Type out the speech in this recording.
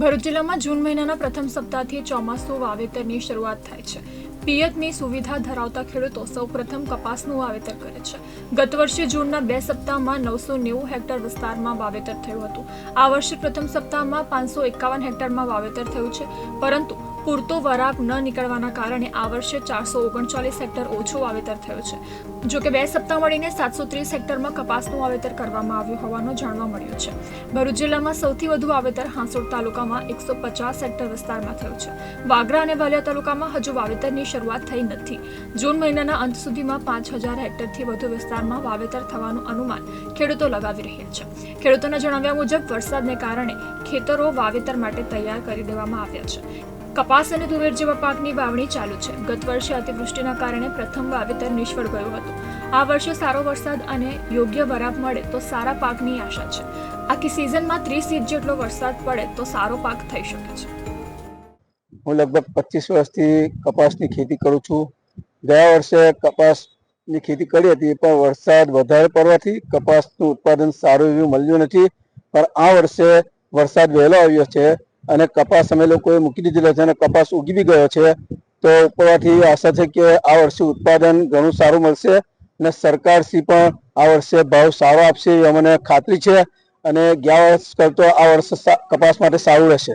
ભરૂચ જિલ્લામાં જૂન મહિનાના પ્રથમ સપ્તાહથી ચોમાસું વાવેતરની શરૂઆત થાય છે. પિયતની સુવિધા ધરાવતા ખેડૂતો સૌપ્રથમ કપાસનું વાવેતર કરે છે. ગત વર્ષે જૂનના બે સપ્તાહમાં નવસો નેવું હેક્ટર વિસ્તારમાં વાવેતર થયું હતું. આ વર્ષે પ્રથમ સપ્તાહમાં પાંચસો એકાવન હેક્ટરમાં વાવેતર થયું છે. પરંતુ પૂરતો વરાપ ન નીકળવાના કારણે આ વર્ષે ચારસો ઓગણચાલીસ હેક્ટર ઓછું વાવેતર થયું છે. જો કે બે સપ્તાહ મળીને સાતસો ત્રીસ હેક્ટરમાં કપાસનું વાવેતર કરવામાં આવ્યું હોવાનું જાણવા મળ્યું છે. ભરૂચ જિલ્લામાં સૌથી વધુ વાવેતર હાંસોડ તાલુકામાં એકસો પચાસ હેક્ટર વિસ્તારમાં થયું છે. વાગરા અને વાલિયા તાલુકામાં હજુ વાવેતરની શરૂઆત થઈ નથી. જૂન મહિનાના અંત સુધીમાં પાંચ હજાર હેક્ટરથી વધુ વિસ્તારમાં વાવેતર થવાનું અનુમાન ખેડૂતો લગાવી રહ્યા છે. ખેડૂતોના જણાવ્યા મુજબ, વરસાદને કારણે ખેતરો વાવેતર માટે તૈયાર કરી દેવામાં આવ્યા છે. કપાસ અને તુવેર જેવા પાકની વાવણી ચાલુ છે. ગત વર્ષે અતિવૃષ્ટિના કારણે પ્રથમ વાવેતર નિષ્ફળ ગયું હતું. આ વર્ષે સારો વરસાદ અને યોગ્ય વરાપ મળે તો સારા પાકની આશા છે. આખી સિઝનમાં ત્રીસ ઇંચ જેટલો વરસાદ પડે તો સારો પાક થઈ શકે છે. હું લગભગ પચીસ વર્ષથી કપાસની ખેતી કરું છું. ગયા વર્ષે કપાસની ખેતી કરી હતી, પણ વરસાદ વધારે પડવાથી કપાસનું ઉત્પાદન સારું એવું મળ્યું નથી. પણ આ વર્ષે વરસાદ વહેલો આવ્યો છે અને કપાસ અમે લોકોએ મૂકી દીધેલો છે અને કપાસ ઉગી બી ગયો છે. તો ઉપરથી આશા છે કે આ વર્ષે ઉત્પાદન ઘણું સારું મળશે અને સરકારશ્રી પણ આ વર્ષે ભાવ સારો આપશે એ અમને ખાતરી છે અને ગયા વર્ષ કરતો આ વર્ષે કપાસ માટે સારું રહેશે.